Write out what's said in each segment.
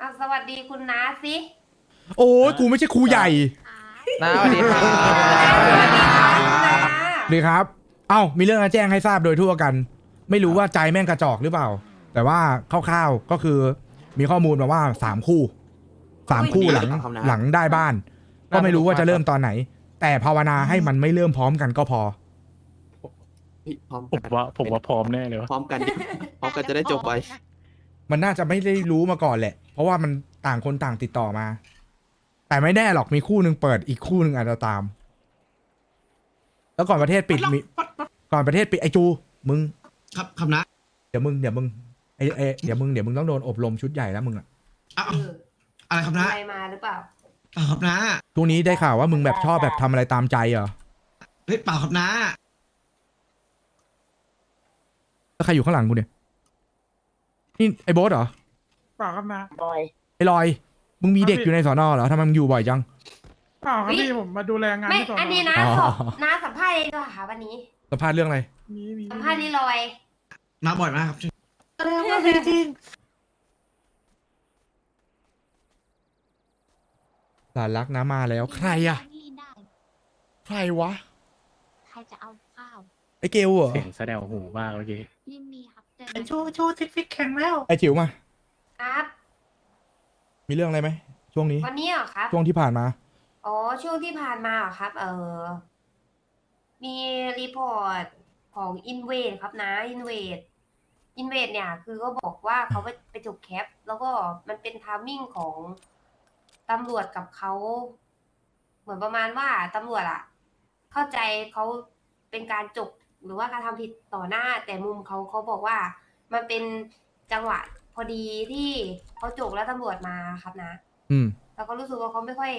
อะสวัสดีคุณน้าสิโอ้ยกูไม่ใช่ครูใหญ่น้าสวัสดีครับน้าดีครับ เอ้ามีเรื่องมาแจ้งให้ทราบโดยทั่วกัน ไม่รู้ว่าใจแม่งกระจอกหรือเปล่า แต่ว่าคร่าวๆก็คือมีข้อมูลมาว่าสามคู่สามคู่หลังหลังได้บ้าน ก็ไม่รู้ว่าจะเริ่มตอนไหน แต่ภาวนาให้มันไม่เริ่มพร้อมกันก็พอ พี่พร้อมผมว่าผมว่าพร้อมแน่เลยวะพร้อมกันดิพร้อมกันจะได้จบไป มันน่าจะไม่ได้รู้มาก่อนแหละ เพราะว่ามันต่างคนต่างติดต่อมา แต่ไม่แน่หรอกมีคู่หนึ่งเปิดอีกคู่หนึ่งอาจจะตาม แล้วก่อนประเทศปิดมีก่อนประเทศปิดไอจู มึง ครับครับนะ เดี๋ยวมึงเดี๋ยวมึงไอเอเดี๋ยวมึงเดี๋ยวมึงต้องโดนอบรมชุดใหญ่แล้วมึงอะอ้าวเอออะไรครับนะอะไรมาหรือเปล่าเปล่าครับนะช่วงนี้ได้ข่าวว่ามึงแบบชอบแบบทำอะไรตามใจเหรอเฮ้ยเปล่าครับนะแล้วใครอยู่ข้างหลังกูเนี่ย นี่ไอ้โบ๊ทเหรอเปล่าครับนะไอ้ลอย มึงมีเด็กอยู่ในสอนอเหรอทำไมมึงอยู่บ่อยจังเปล่าครับอุ๊ยพี่ผมมาดูแลงานไม่ ที่สอนอันนี้อนะอ๋อสอบน้าสัมภาษณ์เองด้วยค่ะวันนี้ สัมภาษณ์เรื่องอะไรมีมีสัมภาษณ์ลีลอยมาบ่อยมากครับเรื่องว่าจริงหลานรักนะมาแล้วใครอะนี่ได้ใครวะ ใครจะเอาข้าวไอ้เกลเหรอเสียงแสดงหูมากเมื่อกี้ ยินดีครับเจอ ไอ้กันโชว์โชว์ซิกซิกแข็งแล้ว ไอ้จิ๋วมา ครับ มีเรื่องอะไรไหมช่วงนี้ วันนี้เหรอครับ ช่วงที่ผ่านมา อ๋อ ช่วงที่ผ่านมาเหรอครับ เออ มีรีพอร์ตของอินเวดครับนะอินเวดอินเวดเนี่ย คือก็บอกว่าเขาไปไปจบแคป แล้วก็มันเป็นทามมิ่งของตำรวจกับเขา เหมือนประมาณว่าตำรวจอะเข้าใจเขาเป็นการจบ หรือว่าการทำผิดต่อหน้า แต่มุมเขาเขาบอกว่า มันเป็นจังหวะพอดีที่เขาจบแล้วตำรวจมาครับนะ อืมแล้วก็รู้สึกว่าเขาไม่ค่อย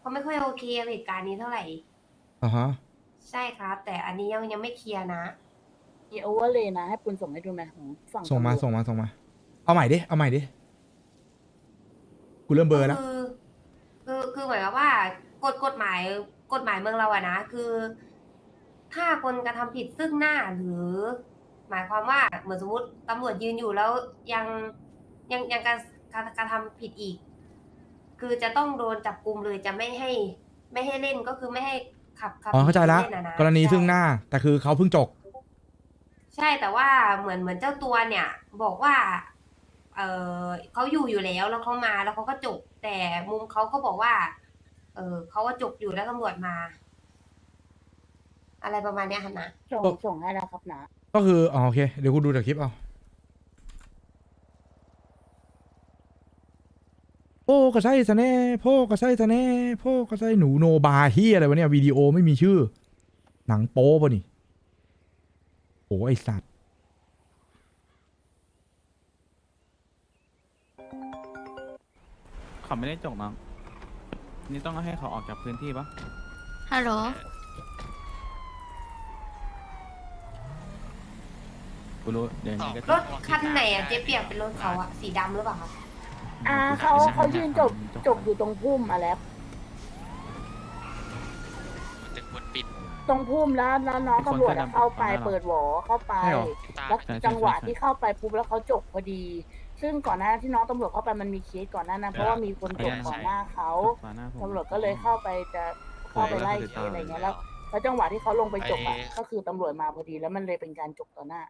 เขาไม่ค่อยโอเคกับเหตุการณ์นี้เท่าไหร่ อ่าฮะ ใช่ครับ แต่อันนี้ยังยังไม่เคลียร์นะ มีโอเวอร์เลยนะ ให้ปุณส่งให้ดูไหมของฝั่งส่งมาตำรวจส่งมาส่งมา เอาใหม่ดิเอาใหม่ดิกูเริ่มเบลอร์แล้วคือคือคือเหมือนกับว่ากฎกฎหมายกฎหมายเมืองเราอะนะคือ ถ้าคนกระทำผิดซึ่งหน้าหรือ หมายความว่าเหมือนสมมติตำรวจยืนอยู่แล้วยังยังยังการการกระทำผิดอีก คือจะต้องโดนจับกุมเลยจะไม่ให้ ไม่ให้เล่นก็คือไม่ให้ขับขับอ๋อเข้าใจละเนอะนะกรณีใช่ซึ่งหน้า แต่คือเขาเพิ่งจก ใช่แต่ว่าเหมือนเหมือนเจ้าตัวเนี่ย บอกว่า เออเขาอยู่อยู่แล้วแล้วเขามาแล้วเขาก็จบแต่มุมเขาก็บอกว่า เออเขาว่าจบอยู่แล้วตำรวจมา อะไรประมาณเนี้ยครับนะ ส่งส่งให้แล้วครับนะก็คืออ๋อโอเค เดี๋ยวกูดูจากคลิปเอาโพ่กระไส้สะแน่โพ่กระไส้สะแน่โพ่กระไส้หนูโนบาเฮียอะไรวะเนี่ยวิดีโอไม่มีชื่อ หนังโป๊ปะนี่โอ้ไอสัตว์เขาไม่ได้จกน้องนี่ต้องให้เขาออกจากพื้นที่ปะฮัลโหล กูรู้เดี๋ยวนี้ก็รถคันไหนอะเจ๊เปียกเป็นรถเขาอะสีดำหรือเปล่าคะอ่าเขาเขายืนจบจบอยู่ตรงพุ่มมาแล้วตรงพุ่มแล้วแล้วน้องตำรวจอะเข้าไปเปิดหวอเข้าไปใช่เหรอ แล้วจังหวะที่เข้าไปปุ๊บแล้วเขาจบพอดี ซึ่งก่อนหน้าที่น้องตำรวจเข้าไปมันมีเคสก่อนหน้านั้นเพราะว่ามีคนจบก่อนหน้าเขามาหน้าผมตำรวจก็เลยเข้าไปจะเข้าไปไล่เคสอะไรเงี้ยแล้วแล้วจังหวะที่เขาลงไปจบอะก็คือตำรวจมาพอดีแล้วมันเลยเป็นการจบต่อหน้า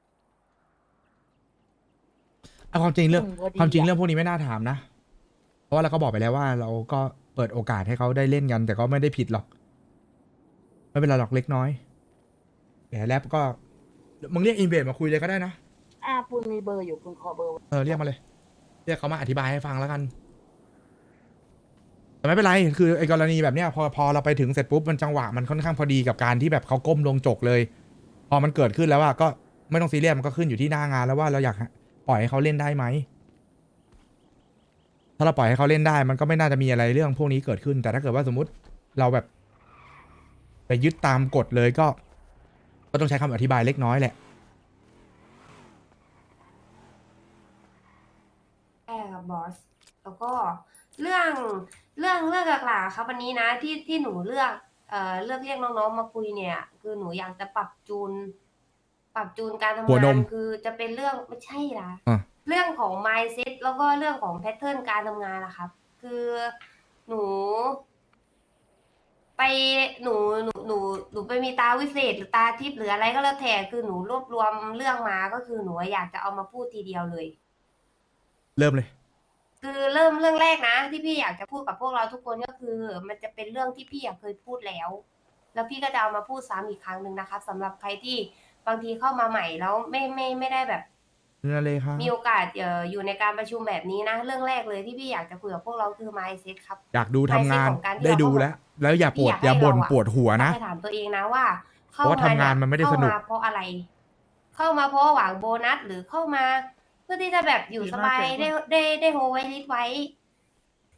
เอาความจริงเรื่องอืมพอดีความจริงอะเรื่องพวกนี้ไม่น่าถามนะ เพราะว่าเราก็บอกไปแล้วว่า เราก็เปิดโอกาสให้เขาได้เล่นกัน แต่ก็ไม่ได้ผิดหรอก ไม่เป็นไรหรอกเล็กน้อยแต่แรปก็มึงเรียกอินเวดมาคุยเลยก็ได้นะ อ่าปุณมีเบอร์อยู่คุณขอเบอร์ไว้เออเรียกมาเลย เรียกเขามาอธิบายให้ฟังแล้วกัน แต่ไม่เป็นไร คือไอ้กรณีแบบเนี้ยพอพอเราไปถึงเสร็จปุ๊บมันจังหวะมันค่อนข้างพอดีกับการที่แบบเขาก้มลงจกเลย พอมันเกิดขึ้นแล้วอะก็ไม่ต้องซีเรียสมันก็ขึ้นอยู่ที่หน้างานแล้วว่าเราอยากป ล่อยให้เขาเล่นได้ไหม ถ้าเราปล่อยให้เขาเล่นได้ มันก็ไม่น่าจะมีอะไรเรื่องพวกนี้เกิดขึ้น แต่ถ้าเกิดว่าสมมติเราแบบ ไปยึดตามกฎเลยก็ ก็ต้องใช้คำอธิบายเล็กน้อยแหละ แอร์กับบอส แล้วก็เรื่องเรื่องเรื่องหลักๆครับวันนี้นะที่ที่หนูเลือกเอ่อเลือกเรียกน้องๆมาคุยเนี่ย คือหนูอยากจะปรับจูน ปรับจูนการทำหัวนงานมคือจะเป็นเรื่องไม่ใช่ละอะ เรื่องของ mindset แล้วก็เรื่องของ pattern การทำงานนะครับ คือหนู ไปหนูหนูหนูหนูไปมีตาวิเศษ หรือตาทิพย์หรืออะไรก็แล้วแต่คือหนูรวบรวมเรื่องมาก็คือหนูอยากจะเอามาพูดทีเดียวเลย เริ่มเลย คือเริ่มเรื่องแรกนะ ที่พี่อยากจะพูดกับพวกเราทุกคนก็คือ มันจะเป็นเรื่องที่พี่อยากเคยพูดแล้ว แล้วพี่ก็จะเอามาพูดซ้ำอีกครั้งหนึ่งนะคะสำหรับใครที่ บางทีเข้ามาใหม่แล้วไม่ไม่ไม่ได้แบบ เนื้อเลยครับมีโอกาสเอ่ออยู่ในการประชุมแบบนี้นะ เรื่องแรกเลยที่พี่อยากจะคุยกับพวกเราคือ mindset ครับ อยากดูทำงาน mindset ของการที่ได้ดูเราแล้ว แล้วอย่าปวดพี่อยากอย่าบ่นให้เราอะ ปวดหัวนะจะถามตัวเองนะว่าเข้าเพราะว่าทำงานเยมันไม่ได้สนุก เข้ามาเพราะอะไร เข้ามาเพราะหวังโบนัสหรือเข้ามา เพื่อที่จะแบบอยู่สบายได้ได้ได้โฮไว้ลิสไว้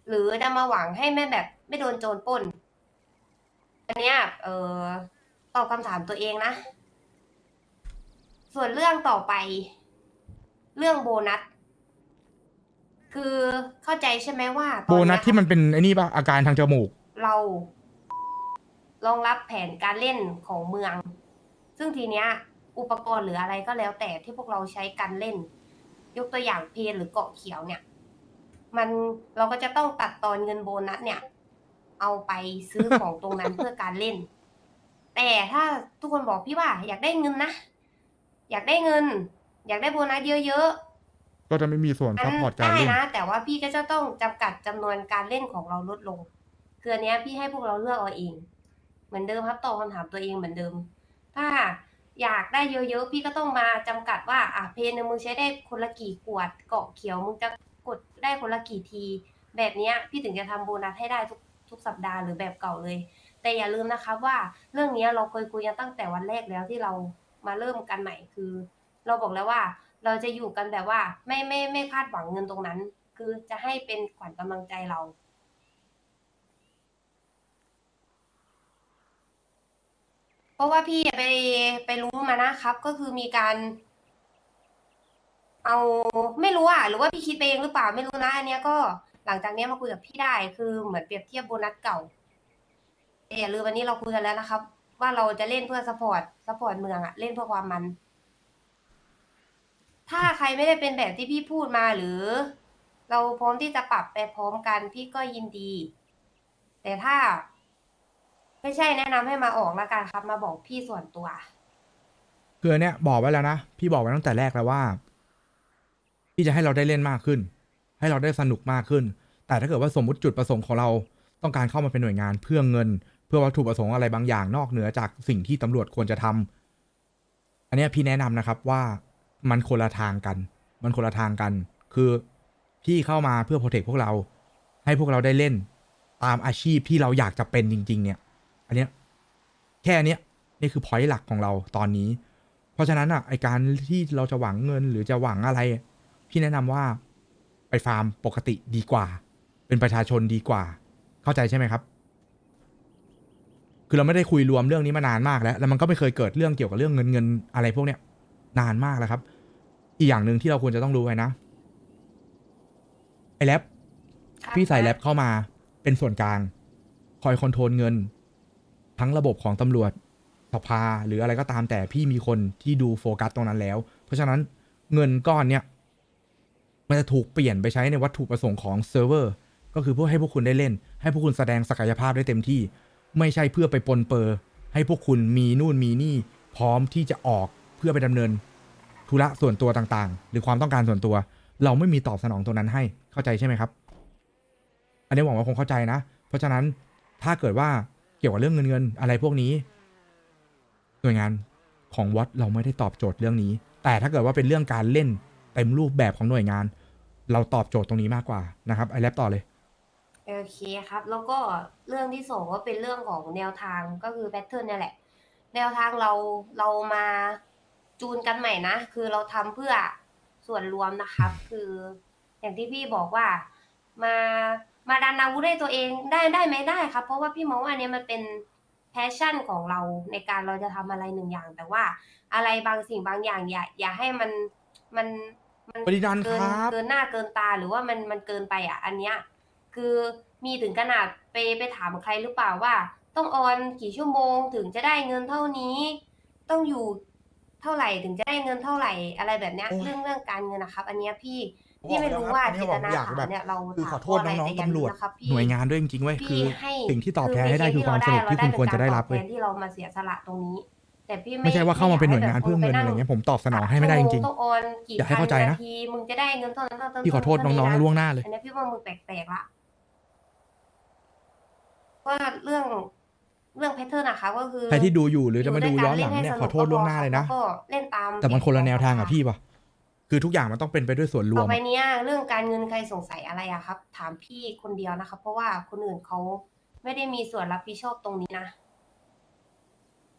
หรือจะมาหวังให้แม่แบบไม่โดนโจรปล้น อันเนี้ย เออตอบคำถามตัวเองนะ ส่วนเรื่องต่อไป เรื่องโบนัส คือเข้าใจใช่ไหมว่าตอโบนัสเยที่มันเป็นไอ้นี่ป่ะอาการทางจมูก เรารองรับแผนการเล่นของเมือง ซึ่งทีเนี้ย อุปกรณ์หรืออะไรก็แล้วแต่ที่พวกเราใช้กันเล่น ยกตัวอย่างเพลหรือเกาะเขียวเนี่ย มันเราก็จะต้องตัดตอนเงินโบนัสเนี่ย เอาไปซื้อของตรงนั้นเพื่อการเล่น แต่ถ้าทุกคนบอกพี่ว่าอยากได้เงินนะ อยากได้เงิน อยากได้โบนัสเยอะๆก็จะไม่มีส่วนอัซัพพอร์ตการได้เล่นนะ แต่ว่าพี่ก็จะต้องจำกัดจำนวนการเล่นของเราลดลงคืออันเนี้ยพี่ให้พวกเราเลือกเอาเอง เหมือนเดิมครับตอบคำถามตัวเองเหมือนเดิม ถ้าอยากได้เยอะๆพี่ก็ต้องมาจำกัดว่าอะเพนหนึ่งมึงใช้ได้คนละกี่ขวดเกาะเขียวมึงจะกดได้คนละกี่ที แบบเนี้ยพี่ถึงจะทำโบนัสให้ได้ทุกทุกสัปดาห์หรือแบบเก่าเลย แต่อย่าลืมนะครับว่าเรื่องเนี้ยเราเคยคุยกันตั้งแต่วันแรกแล้วที่เรา มาเริ่มกันใหม่คือ เราบอกแล้วว่า เราจะอยู่กันแบบว่า ไม่ไม่ไม่คาดหวังเงินตรงนั้น คือจะให้เป็นขวัญกำลังใจเราเพราะว่าพี่ไปไปรู้มานะครับ ก็คือมีการ เอาไม่รู้อะ หรือว่าพี่คิดไปเองหรือเปล่าไม่รู้นะอันเนี้ยก็หลังจากเนี้ยมาคุยกับพี่ได้ คือเหมือนเปรียบเทียบโบนัสเก่าแต่อย่าลืมวันนี้เราคุยกันแล้วนะครับ ว่าเราจะเล่นเพื่อสปอร์ตสปอร์ตเมืองอะเล่นเพื่อความมัน ถ้าใครไม่ได้เป็นแบบที่พี่พูดมาหรือ เราพร้อมที่จะปรับไปพร้อมกันพี่ก็ยินดี แต่ถ้า ไม่ใช่แนะนำให้มาออกละกันครับ มาบอกพี่ส่วนตัว คืออนเนี้ยบอกไว้แล้วนะ พี่บอกไว้ตั้งแต่แรกแล้วว่า พี่จะให้เราได้เล่นมากขึ้น ให้เราได้สนุกมากขึ้น แต่ถ้าเกิดว่าสมมติจุดประสงค์ของเราต้องการเข้ามาเป็นหน่วยงานเพื่อเงิน พื่อวัตถุประสงค์อะไรบางอย่างนอกเหนือจากสิ่งที่ตำรวจควรจะทำอันนี้พี่แนะนำนะครับว่ามันคนละทางกัน มันคนละทางกัน คือพี่เข้ามาเพื่อโปรเทคพวกเรา ให้พวกเราได้เล่น ตามอาชีพที่เราอยากจะเป็นจริง ๆ เนี่ย อันเนี้ยแค่เนี้ยนี่คือพอยต์หลักของเราตอนนี้ เพราะฉะนั้นอะไอการที่เราจะหวังเงินหรือจะหวังอะไร พี่แนะนำว่าไปฟาร์มปกติดีกว่า เป็นประชาชนดีกว่า เข้าใจใช่ไหมครับ คือเราไม่ได้คุยรวมเรื่องนี้มานานมากแล้ว แล้วมันก็ไม่เคยเกิดเรื่องเกี่ยวกับเรื่องเงินเงินอะไรพวกเนี้ยนานมากแล้วครับ อีกอย่างหนึ่งที่เราควรจะต้องรู้ไว้นะไอแรปครับพี่ใส่แรปเข้ามาเป็นส่วนกลางคอยคอนโทรลเงิน ทั้งระบบของตำรวจสภาหรืออะไรก็ตามแต่พี่มีคนที่ดูโฟกัสตรงนั้นแล้ว เพราะฉะนั้นเงินก้อนเนี้ยมันจะถูกเปลี่ยนไปใช้ในวัตถุประสงค์ของเซิร์ฟเวอร์ก็คือเพื่อให้พวกคุณได้เล่น ให้พวกคุณแสดงศักยภาพได้เต็มที่ ไม่ใช่เพื่อไปปนเปอร์ให้พวกคุณมีนู่นมีนี่พร้อมที่จะออกเพื่อไปดำเนินธุระส่วนตัวต่างๆ หรือความต้องการส่วนตัว เราไม่มีตอบสนองตรงนั้นให้เข้าใจใช่ไหมครับ อันนี้หวังว่าคงเข้าใจนะ เพราะฉะนั้นถ้าเกิดว่าเกี่ยวกับเรื่องเงินเงินอะไรพวกนี้ หน่วยงานของวัดเราไม่ได้ตอบโจทย์เรื่องนี้ แต่ถ้าเกิดว่าเป็นเรื่องการเล่นเต็มรูปแบบของหน่วยงาน เราตอบโจทย์ตรงนี้มากกว่านะครับไอแลปต่อเลย โอเคครับ แล้วก็เรื่องที่สองก็เป็นเรื่องของแนวทางก็คือแพทเทิร์นนี่ยแหละ แนวทางเราเรามาจูนกันใหม่นะ คือเราทำเพื่อส่วนรวมนะครับ คืออย่างที่พี่บอกว่า มามาดันอาวุธให้ตัวเองได้ได้ไหมได้ครับ เพราะว่าพี่มองว่าอันเนี้ยมันเป็นแพชชั่นของเราในการเราจะทำอะไรหนึ่งอย่าง แต่ว่าอะไรบางสิ่งบางอย่างอย่าอย่าให้มันมันมันปรินันท์เกินครับ เกินหน้าเกินตาหรือว่ามันมันเกินไปอะ อันเนี้ย คือมีถึงขนาดไปไปถามใครหรือเปล่าว่า ต้องออนกี่ชั่วโมงถึงจะได้เงินเท่านี้ ต้องอยู่เท่าไหร่ถึงจะได้เงินเท่าไหร่อะไรแบบเนี้ยโอ้ย เรื่องเรื่องการเงินนะครับ อันเนี้ยพี่ผมพี่ไม่บอกรู้แล้วว่าครับเจตนาอยากถามแบบเนี่ยเราคือขอโทษถามน้องเพๆราะะไอย่าตำรวจลืมนะครับพี่ หน่วยงานด้วยจริงๆเว้ยคือ พี่ให้สิ่งที่ตอบแทนให้ได้คือความสนุกที่คุณควรจะได้รับเว้ยแทนที่เรามาเสียสละตรงนี้ แต่พี่ไม่ใช่ว่าเข้ามาเป็นหน่วยงานเพื่อเงินอะไรเงี้ยผมตอบสนองให้ไม่ได้จริง ต้องโอนกี่อยากให้เข้าใจนะ พัทีมึงจะได้เงินเท่านั้นเท่านั้นๆพี่ขอโทษน้องๆล่วงหน้าเลย อันนี้พี่ว่ามึงแปลกๆละ ว่าเรื่องเรื่องแพทเทิร์นนะคะก็คือใครที่ดูอยู่หรือจะมาดูย้อนหลังด้วเนี่ยกัขอโทษล่วงหน้าเลยนะก็เล่นตาม แต่มันคนละแนวทางกับพี่ปะคือทุกอย่างมันต้องเป็นไปด้วยส่วนรวต่อมไปอะเนี้ยเรื่องการเงินใครสงสัยอะไรอะครับ ถามพี่คนเดียวนะครับเพราะว่าคนอื่นเขาไม่ได้มีส่วนรับผิดชอบตรงนี้นะ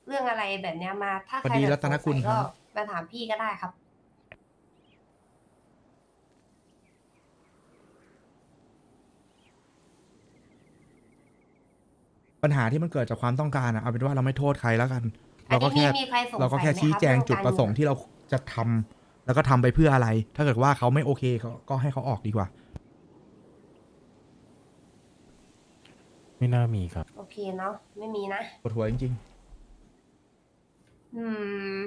เรื่องอะไรแบบเนี้ยมา ถ้าพอใครดีแบบรัตนคุณสงสัยครัก็บมาถามพี่ก็ได้ครับ ปัญหาที่มันเกิดจากความต้องการอะเอาเป็นว่าเราไม่โทษใครแล้วกันอันเราก็นี้แค่มีมีใครสงสัยเราก็แค่ไหมชี้ครับแจงเรื่องจุดประสงค์การเงินที่เราจะทำแล้วก็ทำไปเพื่ออะไร ถ้าเกิดว่าเขาไม่โอเคเขาก็ให้เขาออกดีกว่า ไม่น่ามีครับ โอเคเนาะไม่มีนะปวดหัวจริงอืม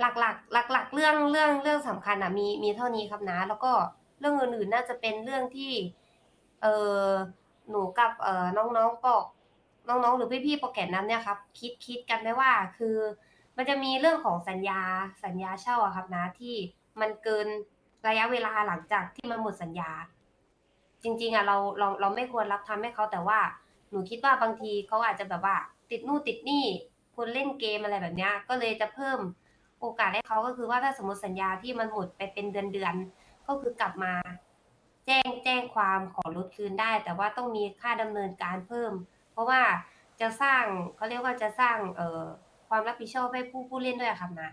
หลักหลักหลักหลักๆเรื่องเรื่องเรื่องสำคัญอะมีมีเท่านี้ครับนะ แล้วก็เรื่องอื่นๆน่าจะเป็นเรื่องที่ เออหนูกับเออน้องๆปอก น้องๆ หรือพี่ๆโปรแกรมนั้นเนี่ยครับคิดคิดกันไว้ว่าคือ มันจะมีเรื่องของสัญญาสัญญาเช่าอะครับนะที่มันเกินระยะเวลาหลังจากที่มันหมดสัญญา จริง ๆอะเราเราเราไม่ควรรับทำให้เขาแต่ว่า หนูคิดว่าบางทีเขาอาจจะแบบว่า ติดนู่นติดนี่คนเล่นเกมอะไรแบบเนี้ยก็เลยจะเพิ่มโอกาสให้เขาก็คือว่าถ้าสมมติสัญญาที่มันหมดไปเป็นเดือนเดือนๆก็คือกลับมา แจ้งแจ้งความขอลดคืนได้ แต่ว่าต้องมีค่าดำเนินการเพิ่ม เพราะว่าจะสร้างเขาเรียกว่าจะสร้างเอ่อความรับผิดชอบให้ผู้ผู้เล่นด้วยอะครับนะ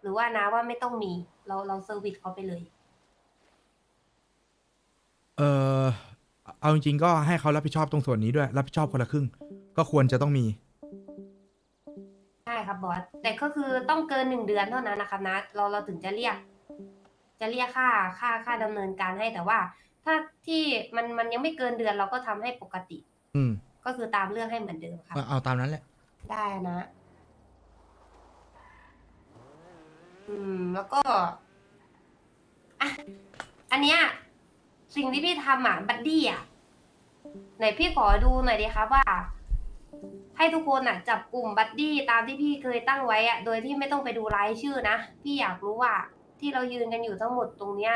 หรือว่านะว่าไม่ต้องมี เราเราเซอร์วิสเขาไปเลยๆเออเอาจริงๆก็ให้เขารับผิดชอบตรงส่วนนี้ด้วย รับผิดชอบคนละครึ่ง ก็ควรจะต้องมี ใช่ครับบอสแต่ก็คือต้องเกินหนึ่งเดือนเท่านั้นนะครับนะ เราเราถึงจะเรียก จะเรียกค่าค่าค่าดำเนินการให้แต่ว่า ถ้าที่มันมันยังไม่เกินเดือนเราก็ทำให้ปกติ อืมก็คือตามเรื่องให้เหมือนเดิมครับ เอาเอาตามนั้นแหละ ได้นะ อืม แล้วก็อะอันเนี้ย สิ่งที่พี่ทำอะ บัดดี้อะ ไหนพี่ขอดูหน่อยดีครับว่า ให้ทุกคนอะ จับกลุ่มบัดดี้ตามที่พี่เคยตั้งไว้อะ โดยที่ไม่ต้องไปดูรายชื่อนะ พี่อยากรู้ว่า ที่เรายืนกันอยู่ทั้งหมดตรงเนี้ย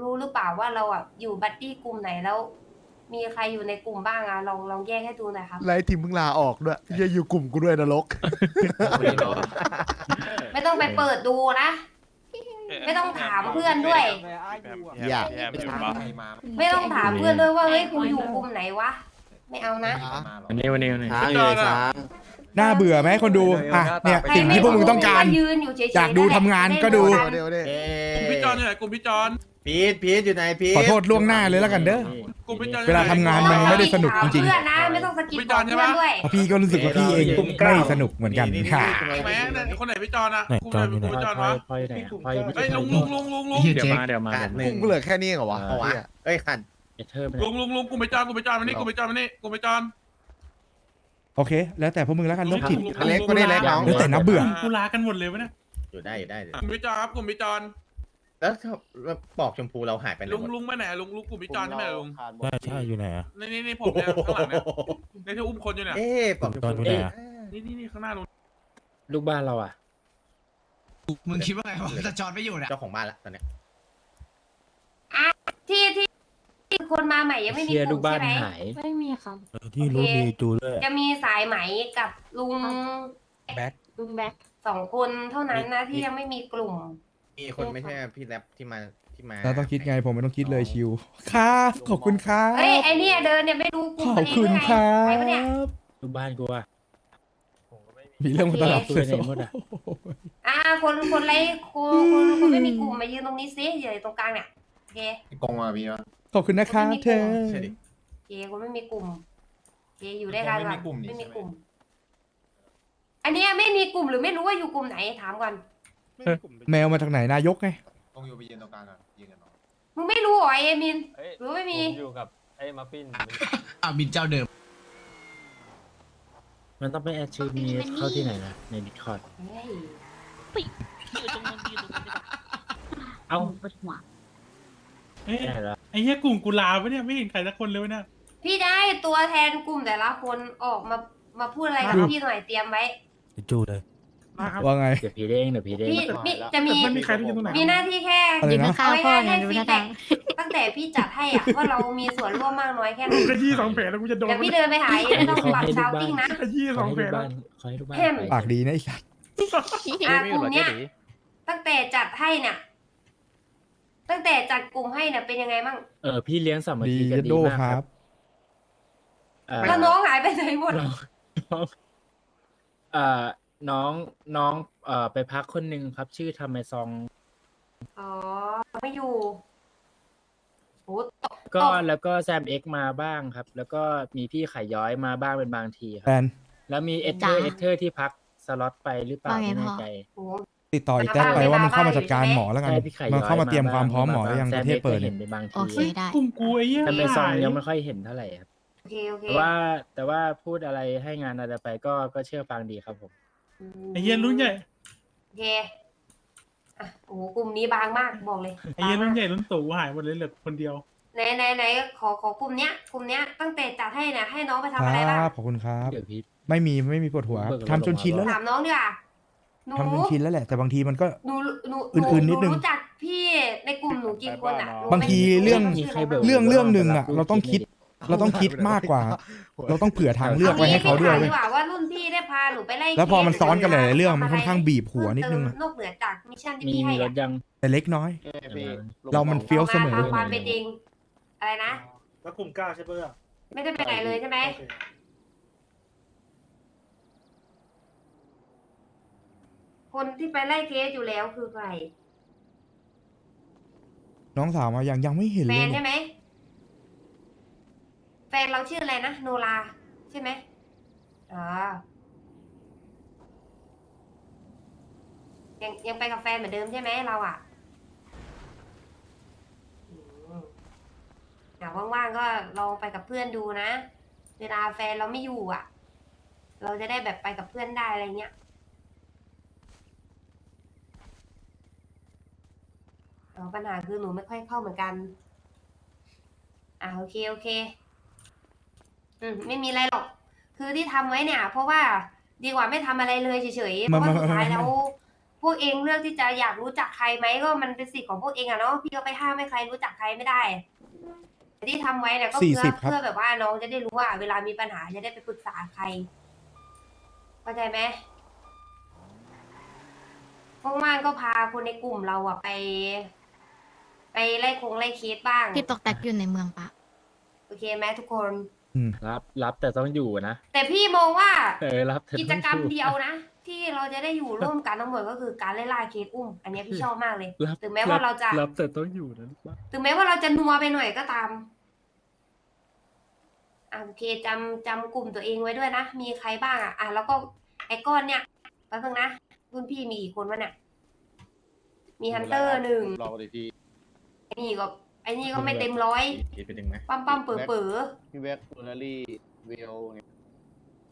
รู้หรือเปล่าว่าเราอะ อยู่บัดดี้กลุ่มไหนแล้ว มีใครอยู่ในกลุ่มบ้างอะลองลองแยกให้ดูหน่อยครับ ไล่ทีมมึงลาออกด้วยอย่าอยู่กลุ่มกูด้วยนรก ไม่ต้องไปเปิดดูนะ ไม่ต้องถามเพื่อนด้วย อย่าไม่ต้องถามเพื่อนด้วยว่าเฮ้ยกูอยู่กลุ่มไหนวะ ไม่เอานะ วันนี้วันนี้วันนี้ ช้างอยู่เลยช้างน่าเบื่อไหมคนดูอะเนี่ยใครสิ่งที่พวกมึงต้องการยืนอยู่เฉยๆอยากดูทำงานก็ดูได้เดี๋ยวเดี๋ยว กลุ่มพี่จอนอยู่ไหนกลุ่มพี่จอน พีทพีทอยู่ไหนพีทขอโทษล่วงหน้าเลยแล้วกันเด้อ กลุ่มพี่จอนเวลาทำงาน มั นไม่ได้สนุกจริงๆ เพื่อนนะไม่ต้องสกิปบอกเพื่อนด้วยเพราะพี่ก็รู้สึกว่าพี่เองไม่สนุกเหมือนกันค่ะแม่เนี่ยคนไหนพี่จอนอะไหนกลุ่มจไหอนนอยู่ไหน กลุ่มพี่จอนพ่อวะพ่ออยู่ไหนอะพ่ออยู่เฮ้ยลุงลุงลุงลุงลุงเฮียเดี๋ยวเจ๊กมาเดี๋ยวมา ขาดเดี๋ยวหมานึ่งกูเหลือแค่นี้เหรอวะเอาวะเหี้ยเอ้ยขันเอเธอร์ไปลุงลุงลุงกลุ่มพี่จอนกลุ่มพี่จอนมานี่กลุ่มพี่จอนมานี่กลุ่มพี่จอน โอเค แล้วแต่พวกมึงแล้วกันโรคจิตเล็กก็ได้เล็กน้องแล้วแต่นับเบื่อ กูลากันหมดเลยวะเนี่ยอยู่ได้อยู่ได้อยู่กลุ่มพี่จอนครับกลุ่มพี่จอน แล้วถ้าแล้วปอกชมพูเราหายไปไหนลุงหมดลุงไปไหนลุงลุงกลุ่มพี่จอนใช่ไหมลุงใช่ใช่อยู่ไหนอะนี่นี่นี่ผมเนี่ยข้างหลังเนี่ยนี่ที่อุ้มคนอยู่เนี่ยเอ๊ะปอกชมจอนอยู่พูไหนอะนี่นี่นี่ข้างหน้าลุงลูกบ้านเราอะมึงคิดว่าไงวะถ้าจอดไม่อยู่เนี่ย เจ้าของบ้านละตอนเนี้ยที่ที่ที่คนมาใหม่ยังไม่มีเชียร์กลูลุ่กมบ้าใช่นไหม หาย ไม่มีครับที่รู้โอเคมีจูด้วย จะมีสายไหมกับลุงแบ็คลุงแบ็คสองคนเท่านั้นนะที่ยังไม่มีกลุ่ม มีคนไม่ใช่พี่แรปที่มาที่มาเราต้องคิดไงผมไม่ต้องคิดเลยชิวค่ะขอบคุณครับเอ้ยไอเนี่ยเดินเนี่ยไม่รู้กขลุ่มอบตัวเองคุณด้วยคไงรัใครวะเนี่ยบลูกบ้านกูอะมีเรื่องมาตลอดโอเคเลยหมดอะอ่าคนคนไรคนคนคนไม่มีกลุ่มมายืนตรงนี้ซิอยู่ตรงกลางเนี่ยโอเคกงมาพี่วะขอบคุณนะคะเธอใช่ดิโอเคคนไม่มีกลุ่มโอเคอยู่ด้วยกันไม่ก่อมีนกลุ่มนี่ไม่มีใช่ไหมกลุ่ม อันเนี้ยไม่มีกลุ่มหรือไม่รู้ว่าอยู่กลุ่มไหนถามก่อน แมวมาจากไหนนายกไงกงอยู่ไปยืนตรงกลางก่อนยืนกันน้องมึงไม่รู้เหรอไอเอมินหรือว่าไม่มีอยู่กับไอ้มัฟฟินอะบินเจ้าเดิม มันต้องไปแอดชื่อมีเข้าที่ไหนนะในดิสคอร์ดเฮ้ยอยู่ตรงนั้นอยู่ตรงนั้นดีกว่าเอ้าปวดหัวเอ้ยใช่แล้วไอ้เหี้ยกลุ่มกุลาปะเนี่ยไม่เห็นใครสักคนเลยวะเนี่ยพี่ได้ตัวแทนกลุ่มแต่ละคนออกมามาพูดอะไรกับครับพี่หน่อยเตรียมไว้ จูเลย มาครับว่าไง เดี๋ยวพีเด้งเดี๋ยวพีเด้งพี่มีจะมี ไม่มีใครที่อยู่ตรงไหนมีหน้าที่แค่อะไรนะเอาไว้ให้ให้ฟีดแบ็กตั้งแต่พี่จัดให้อะว่าเรามีส่วนร่วมมากน้อยแค่ไหนกูกระยี่สองแผลแล้วกูจะโดนเดี๋ยวพี่เดินไปหาเองไม่ต้องปักชาวติ้งนะกระยี่ขสอองให้แผลลูกแล้วบ้านขอให้ลูกบ้านแฮมไปปากดีนะไอ้สัสอะกลุ่มเนี้ยตั้งแต่จัดให้เนี่ยตั้งแต่จัดกลุ่มให้เนี่ยเป็นยังไงมั่งเออพี่เลี้ยงสามัคดีคีกันดีโดมากคครัรับบ เอ่อแล้วน้องหายไปไหนหมดน้องน้องเอ่อ น้องน้องเอ่อไปพักคนหนึ่งครับ ชื่อทำไมซอง อ๋อไม่อยู่โหตกก็ตกแล้วก็แซมเอ็กมาบ้างครับ แล้วก็มีพี่ไข่ย้อยมาบ้างเป็นบางทีคแฟรับ นแล้วมีเอเธอร์เอเธอร์ที่พักสล็อตไปหรือเปล่าว่าไงไม่แน่พ่อ ใจโหติดต่ออีกแท็กไปว่ามันเข้ามาจัดการหมอแล้วกัน ใช่พี่ไข่มันย้อยเข้ามาเตรียมความพร้อมหมอบ้แล้วยังแซประเทศอ็กเปิดก็เนี่เห็ยนในบางทีโอเคได้ กลุ่มกูไอ้เหี้ยแต่ไม่ซองหายยังไม่ค่อยเห็นเท่าไหร่ครับโอเค โอเคแต่ว่าแต่ว่าพูดอะไรให้งานอะไรไปก็ก็เชื่อฟังดีครับผม ไอ้เหี้ยรุ่นใหญ่โอเคอะโอ้โหกลุ่มนี้บางมากบอกเลยไอ้เหี้ยบางรุ่นมากใหญ่รุ่นตู่หายหมดเลยเหลือคนเดียว ไหนไหนไหนขอขอกลุ่มเนี้ยกลุ่มเนี้ยตั้งแต่จัดให้เนี่ยให้น้องไปคทำอะไรบ้างรับขอบคุณครับ เดี๋ยวพี่ ไม่มีไม่มีปวดหัวเบิกรถทำจนชินแล้วแหถาละมน้องดีกว่าหนูทำจนชินแล้วแหละแต่บางทีมันก็ หนูหนูอื่นๆนิดนึงหรู้จักพี่ในกลุ่มหนูกี่คนอะหนูบางทีเรื่องไม่มีชื่ใครเบิกเรื่องเรื่องหนึ่งอะเราต้องคิด เราต้องคิดมากกว่า เราต้องเผื่อทางเลือกไว้ให้เขาด้วยอเว้ยงี้ดีกว่าว่ารุ่นพี่ได้พาหนูไปไล่แล้วพอมันซ้อนกันหลายๆเรื่องทำะมันค่อนข้างบีบหัวนิดนึงอะเพิ่มเติมนอกเหนือจากมิชชั่นที่มีพี่ให้มีรอะถยังแต่เล็กน้อยพี่เรามันเฟี้ยวเสมอตามความเป็นจริงอะไรนะ แล้วกลุ่มเก้าใช่ปะไม่ได้ไปไหนเลยใช่ไหมคนที่ไปไล่เคสอยู่แล้วคือใครน้องสาวมายังยังไม่เห็นแฟเลยนเนี่ใช่ยไหมแฟ นเราชื่ออะไรนะ โนราใช่ไหมอ๋อยังยังไปกับแฟนเหมือนเดิมใช่ไหมเราอะอืมเดี๋ยวว่างๆก็ลองไปกับเพื่อนดูนะ เวลาแฟนเราไม่อยู่อะ เราจะได้แบบไปกับเพื่อนได้อะไรเงี้ยปัญหาคือหนูไม่ค่อยเข้าเหมือนกัน อ่าโอเค โอเค อืมไม่มีอะไรหรอก คือที่ทำไว้เนี่ย เพราะว่าดีกว่าไม่ทำอะไรเลยเฉยๆเพมาราะว่ามาสุดท้ายมา แล้ว พวกเองเลือกที่จะอยากรู้จักใครไหมก็มันเป็นสิทธิ์ของพวกเองอะเนาะพี่ก็ไปห้ามให้ใครรู้จักใครไม่ได้แต่ที่ทำไว้เนี่ยก็สี่เพื่อสิบครับ เพื่อแบบว่าน้องจะได้รู้ว่า เวลามีปัญหาจะได้ไปปรึกษาใครเข้าใจไหมว่างๆก็พาคนในกลุ่มเราอะไป ไปไล่คงไล่เคสบ้างพี่ตกแตกอยู่ในเมืองปะ โอเคไหมทุกคน รับรับแต่ต้องอยู่นะแต่พี่มองว่าเออรับแต่กิต้องจกรรมอยู่ เดียวนะ ที่เราจะได้อยู่ร่วมกันทั้งหมดก็คือการไล่ล่าเคสอุ้ม อันเนี้ยพี่ชอบมากเลย รับ ถึงแม้ว่าเราจะ รับแต่ต้องอยู่นะลูกบ้านถึงแม้ว่าเราจะนัวไปหน่อยก็ตามอะโอเคจำจำกลุ่มตัวเองไว้ด้วยนะ มีใครบ้างอะ อะแล้วก็ไอ้ก้อนเนี่ยแป๊บนึงนะรุ่นพี่มีกี่คนวะเนี่ย มีฮันเตอร์หนึ่งรอเลยพี่ไอ้นี่ก็ ไอ้นี่ก็ไม่เต็มร้อยคิดไปถึงไหมปั้มปั้มเป๋อเป๋อพี่แบ็คโอนารี่เวลเนี่ย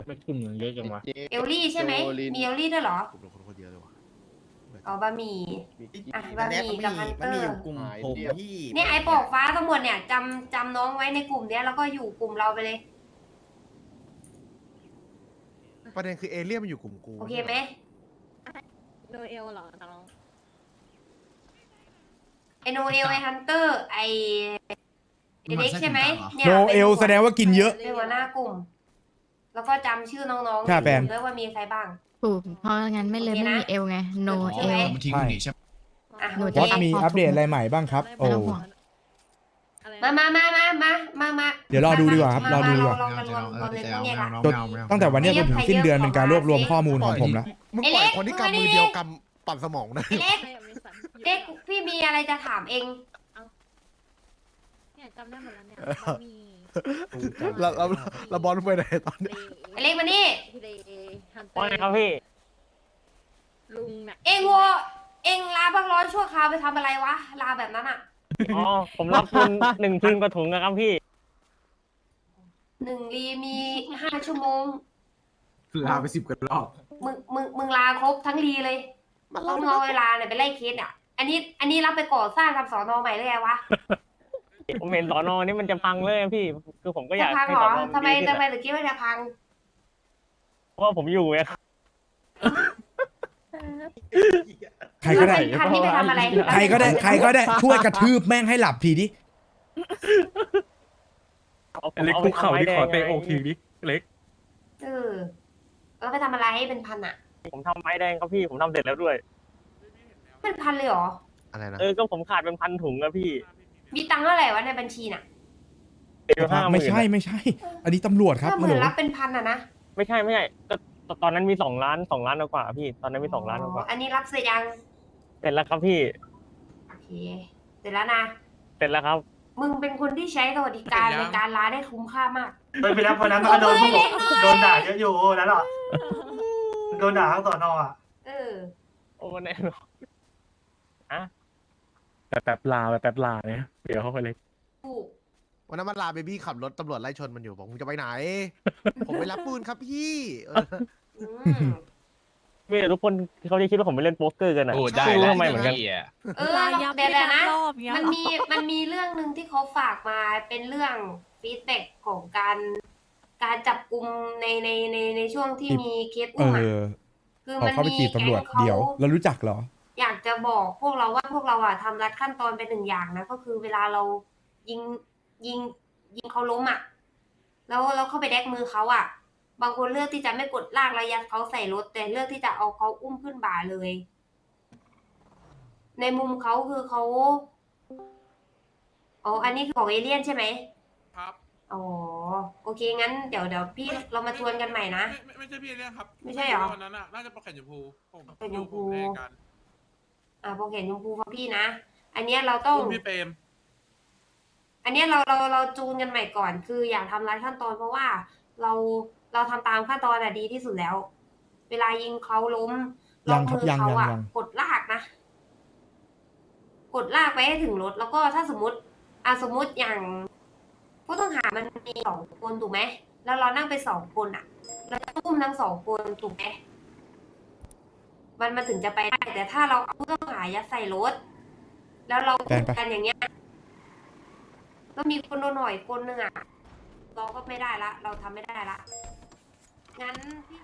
ไม่กลุ่มอย่างเยอะจังวะเจเอลลี่ใช่ไหมโจลินมีเอลลี่ด้วยเหรอผมเป็นคนคนเดียวเลยว่ะอ๋อบะหมี่ มีอะบะหมี่กับฮันเตอร์ กลุ่มผมพี่เนี่ยไอ้ปอกฟ้าทั้งหมดเนี่ยจำจำน้องไว้ในกลุ่มเนี้ยแล้วก็อยู่กลุ่มเราไปเลย ประเด็นคือเอเลี่ยนมันอยู่กลุ่มกูโอเคไหมโดเอลเหรอน้อง ไอโนเอลไอฮันเตอร์ไอไอ้เด็กใช่ไหมยโนเอลแสดงว่ากินเยอะ เป็นหัวหน้ากลุ่ม แล้วก็จำชื่อน้องๆใช่แฟน ด้วยว่ามีใครบ้าง ถูกเพราะงั้นไม่เลยโอเคไม่นะมีเอลไง โนโอเอเคลมันทิ้งคนนี้ใช่ไหมอะหนูโอเคจะวอตมีอัปเดตอะไรใหม่บ้างครับ โอ้ไม่ต้องห่วงมามามามามามามาเดี๋ยวรอดูดีกว่าครับมรอดูดีกว่าเรมารวมรวมเลยพวกเนี้ยละจนตั้งแต่วันเนี้ยจนถึงสิ้นเดือนเป็นการรวบรวมข้อมูลของผมแล้ว มึงไอ้ปล่เล็อยกคนที่มึงกำมือมานี่เดียวกำ ปั่นสมองนะไอเล็กเล็กพี่มีอะไรจะถามเอง เนี่ยจำได้หมดแล้วเนี่ยมีเราเราเราบอลไปไหนตอนนี้ไอเล็กมานี่ พี่เลฮันเตอว่าร์ไงครับพี่ ลุงเนี่ยเองวัวเองลาพักร้อนชั่วคราวไปทำอะไรวะ ลาแบบนั้นอะอ๋อ ผมรับทุนหนึ่งทุนกระถุงนะครับพี่ หนึ่งรีมีห้าชั่วโมง ลาไปสิบกันรอบมึงมึงมึงลาครบทั้งรีเลย มันต้เล่าองเอาเวลาเนี่ยไปไล่เคสอะอันนี้อันนี้รับไปก่อสร้างทำสอนอใหม่เลยไงวะผมเห็นสอนอนี่มันจะพังเลยอะพี่ คือผมก็อยากจะพังให้เหรสออนอทำไมดีขึ้นทำไมอะถึงคิดว่าจะพังเพราะว่าผมอยู่ไงใครก็ได้แล้วเป็นพันที่ไปทำอะไรใครก็ได้ ใครก็ได้ ช่วยกระทืบแม่งให้หลับทีดิเล็กคุกเข่าที่ขอเตะอกทีดิเออแล้วไปทำอะไรให้เป็นพันอะ ผมทำไม้แดงครับพี่ผมทำเสร็จแล้วด้วย เป็นพันเลยเหรอ อะไรนะ เออก็ผมขาดเป็นพันถุงอะพี่มีตังค์เท่าไหร่วะในบัญชีน่ะเดี๋ยวห้าหไม่มื่นใช่ไม่ใช่ อันนี้ตำรวจครับถ้าหมามื่หนูนรับเป็นพันอะนะไม่ใช่ไม่ใช่ก็ตอนนั้นมีสองล้านสองล้านกว่าพี่ ตอนนั้นมีสองล้านกว่าอันนี้รับเสร็จยัง เสร็จแล้วครับพี่โอเค เสร็จแล้วนะ เสร็จแล้วครับ มึงเป็นคนที่ใช้สวัสดิการในการร้านได้คุ้มค่ามากไม่ไปแล้วพอนั้นมันก็โดนพวกผมโดนด่าเยอะอยู่แล้วหรอ โดนด่าทั้งสอนอะเออ โอ้แน่นอนอะแบบแบบลาแบบแบบลาเนี่ยเดี๋ยวเข้าไปเลยถูก วันนั้นมันลาเบบี้ขับรถตำรวจไล่ชนมันอยู่บอกมึงจะไปไหน ผมไปรับปูนครับพี่เออ อืมพี่ทุกคนเขาจะคิดว่าผมไปเล่นโป๊กเกอร์กันอะโอ้ได้ไม่รู้แล้วทำไมเหมือนกันเออเดี๋ยวๆนะมันมีมันมีเรื่องหนึ่งที่เขาฝากมาเป็นเรื่องฟีดแบ็กของการ การจับกลุ่มในในในในช่วงที่ที่มีเคสเออุ้มอะอคือเอามันเข้าไปมีจีบตำรวจแก๊งเขา เดี๋ยวเรารู้จักเหรอ อยากจะบอกพวกเราว่าพวกเราอะทำรัดขั้นตอนเป็นหนึ่งอย่างนะก็คือเวลาเรายิงยิงยิงเขาล้มอะแล้วเราเข้าไปแดกมือเขาอะบางคนเลือกที่จะไม่กดลากระยัดเขาใส่รถ แต่เลือกที่จะเอาเขาอุ้มขึ้นบ่าเลย ในมุมเขาคือเขาอ๋ออันนี้คือของเอเลี่ยนใช่ไหมครับ อ๋อ โอเค งั้นเดี๋ยวเดี๋ยวพี่เรามาทวนกันใหม่นะไม่ไม่ใช่พี่เรื่องครับไม่ใช่เหรอวันนั้นน่ะน่าจะประแข่งชมพูผมแข่งชมพูผมแพ้กันอ่าพอเห็นชมพูฟังพี่นะ อันเนี้ยเราต้อง อุ้มพี่เปรมอันเนี้ยเราเราเราจูนกันใหม่ก่อน คืออยากทำรัดขั้นตอนเพราะว่าเราเราทำตามขั้นตอนอะดีที่สุดแล้ว เวลายิงเขาล้มยัล็อกงครับมือยังเขายังอะยัง กดลากนะ กดลากไปให้ถึงรถ แล้วก็ถ้าสมมติอะสมมติอย่าง ผู้ต้องหามันมีสองคนถูกไหมแล้วเรานั่งไปสองคนอะเราจะอุ้มทั้งสองคนถูกไหมมันมาถึงจะไปได้ แต่ถ้าเราเอาผู้ต้องหายัดใส่รถ แล้วเราแฟนปะกันอย่างเงี้ยก็มีคนโดนหน่อยคนหนึ่งอะเราก็ไม่ได้ละ เราทำไม่ได้ละงั้นพี่